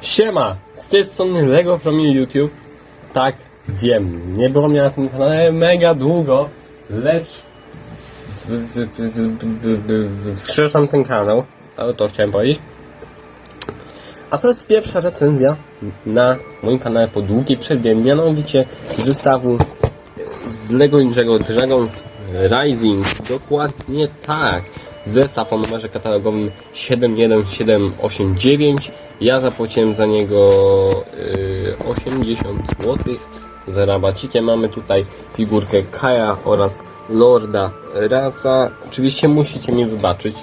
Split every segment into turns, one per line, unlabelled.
Siema! Z tej strony Lego Promil YouTube. Tak, wiem, nie było mnie na tym kanale mega długo, lecz wskrzeszam ten kanał, ale to chciałem powiedzieć. A to jest pierwsza recenzja na moim kanale po długiej przerwie, mianowicie zestawu z Lego Ninjago Dragons Rising. Dokładnie tak. Zestaw o numerze katalogowym 71789. Ja zapłaciłem za niego y, 80 zł. Za rabacikiem mamy tutaj figurkę Kaja oraz Lorda Rasa. Oczywiście musicie mi wybaczyć.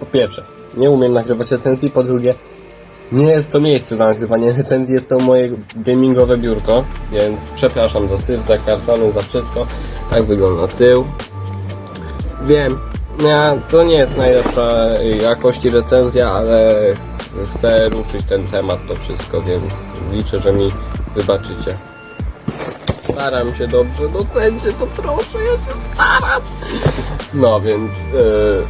Po pierwsze, nie umiem nagrywać recenzji, po drugie, nie jest to miejsce na nagrywanie recenzji, jest to moje gamingowe biurko, więc przepraszam za syf, za kartony, za wszystko. Tak wygląda tył. Wiem, nie, to nie jest najlepsza jakości recenzja, ale chcę ruszyć ten temat, to wszystko, więc liczę, że mi wybaczycie. Staram się dobrze, docencie to proszę, ja się staram. No więc yy,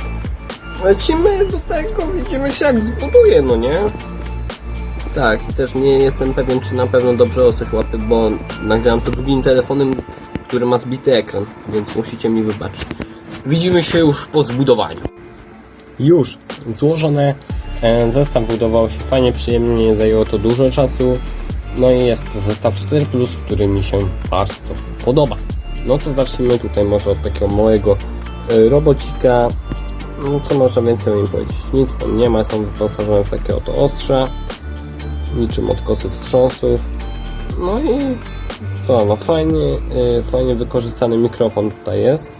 lecimy do tego, widzimy się jak zbuduje, no nie? Tak, i też nie jestem pewien, czy na pewno dobrze o coś łapy, bo nagrałem to drugim telefonem, który ma zbity ekran, więc musicie mi wybaczyć. Widzimy się już po zbudowaniu. Już złożone. e, Zestaw budował się fajnie, przyjemnie, nie zajęło to dużo czasu. No i jest to zestaw 4, który mi się bardzo podoba. No to zacznijmy tutaj może od takiego małego e, robocika. No co można więcej o nim powiedzieć? Nic tam nie ma, są wyposażone w takie oto ostrza niczym odkosy wstrząsów. No i co, no fajnie, y, fajnie wykorzystany mikrofon tutaj jest.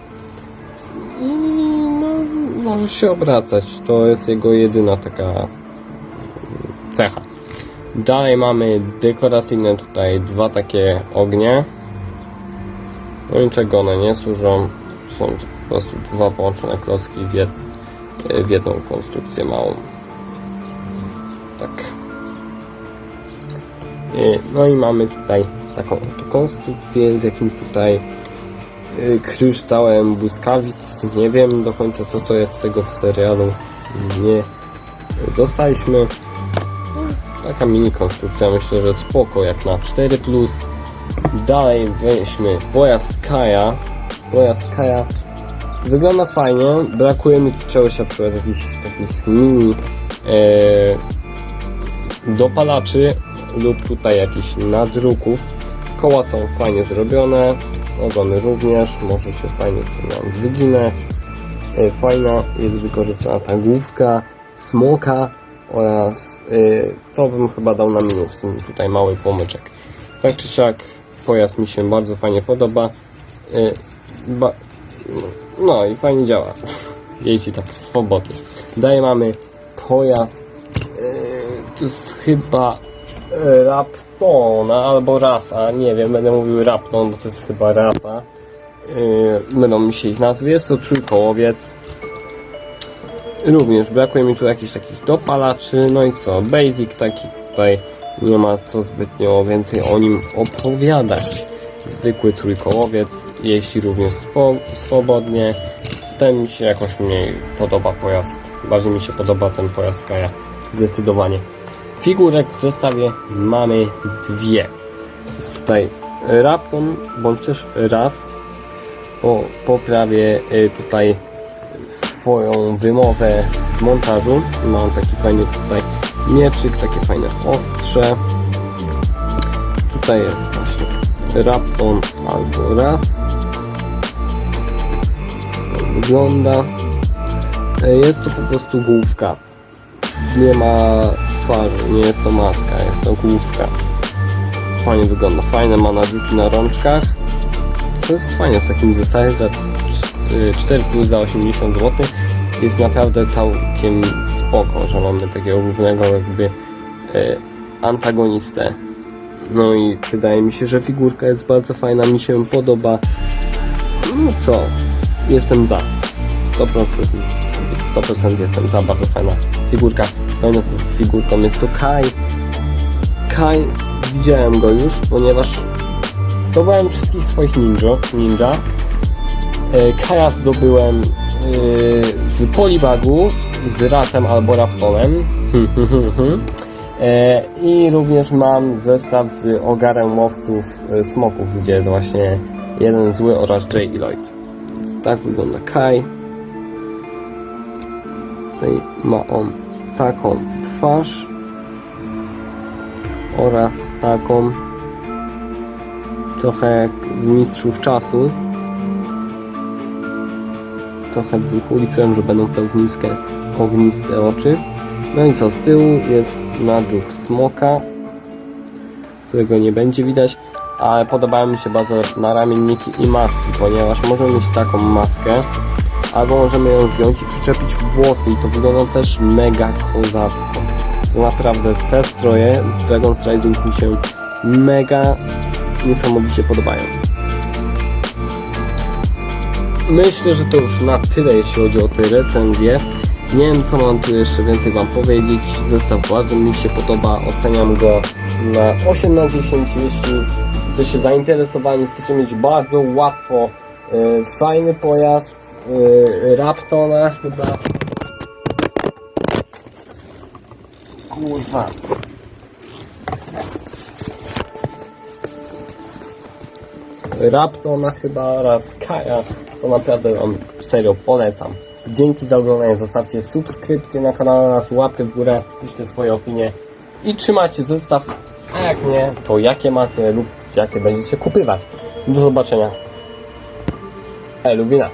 I no, może się obracać. To jest jego jedyna taka mm, cecha. Dalej mamy dekoracyjne tutaj dwa takie ognie. No i czego one nie służą? Są po prostu dwa połączone klocki w, jed, w jedną konstrukcję małą. Tak. Y, No i mamy tutaj taką konstrukcję z jakimś tutaj kryształem błyskawic. Nie wiem do końca co to jest tego serialu. Nie dostaliśmy. No, Taka mini konstrukcja, myślę, że spoko jak na 4. Dalej weźmy pojazd Kaja. Pojazd Kaja wygląda fajnie. Brakuje mi tu czegoś na przykład jakichś takich mini e, dopalaczy lub tutaj jakichś nadruków. Koła są fajnie zrobione, ogony również, może się fajnie tu nam wyginać. E, Fajna jest wykorzystana ta główka smoka oraz e, to bym chyba dał na minus, ten tutaj mały płomyczek. Tak czy siak pojazd mi się bardzo fajnie podoba. E, no i fajnie działa. Jeździ tak swobodnie. Dalej mamy pojazd. To jest chyba Raptona albo rasa, nie wiem, będę mówił Rapton, bo to jest chyba rasa. Yy, mylą mi się ich nazwy, jest to trójkołowiec. Również brakuje mi tu jakichś takich dopalaczy, no i co, basic taki tutaj nie ma co zbytnio więcej o nim opowiadać. Zwykły trójkołowiec, jeździ również swobodnie. Ten mi się jakoś mniej podoba pojazd, bardziej mi się podoba ten pojazd Kaja, zdecydowanie. Figurek w zestawie mamy dwie. Jest tutaj Rapton, bądź też raz. Po, poprawię y, tutaj swoją wymowę w montażu. Mam taki fajny tutaj mieczyk, takie fajne ostrze. Tutaj jest właśnie Rapton albo raz. Tak wygląda. Y, Jest to po prostu główka nie ma nie jest to maska, jest to główka. Fajnie wygląda, fajne ma nadruki na rączkach. Co jest fajne w takim zestawie za y, 4 plus za 80 zł jest naprawdę całkiem spoko, że mamy takiego głównego jakby y, antagonistę. No i wydaje mi się, że figurka jest bardzo fajna, mi się podoba. No co, jestem za. 100%, 100% jestem za, bardzo fajna figurka. Fajną figurką jest to Kai. Kai, widziałem go już, ponieważ zdobyłem wszystkich swoich ninja. ninja. E, Kaja zdobyłem e, w Polibagu z Ratem albo Raptorem. E, I również mam zestaw z ogarem łowców e, smoków, gdzie jest właśnie jeden zły oraz Jay i Lloyd. Tak wygląda Kai. Tutaj ma on taką twarz oraz taką trochę jak z mistrzów czasu. Trochę uliczyłem, że będą te ogniske, ogniste oczy. No i co, z tyłu jest nadruk smoka, którego nie będzie widać, ale podobają mi się bardzo naramienniki i maski, ponieważ możemy mieć taką maskę, albo możemy ją zdjąć i przyczepić włosy i to wygląda też mega kozacko. Naprawdę te stroje z Dragon's Rising mi się mega niesamowicie podobają. Myślę, że to już na tyle, jeśli chodzi o te recenzje. Nie wiem, co mam tu jeszcze więcej Wam powiedzieć. Zestaw bardzo mi się podoba. Oceniam go na 8 na 10. Jeśli jesteście zainteresowani, chcecie mieć bardzo łatwo fajny pojazd e, Raptona chyba. Kurwa. Raptona chyba oraz Kaja, to naprawdę Wam serio polecam. Dzięki za oglądanie, zostawcie subskrypcję na kanale oraz łapkę w górę, piszcie swoje opinie i trzymajcie zestaw, a jak nie, to jakie macie lub jakie będziecie kupywać. Do zobaczenia. 哎，卢比娜。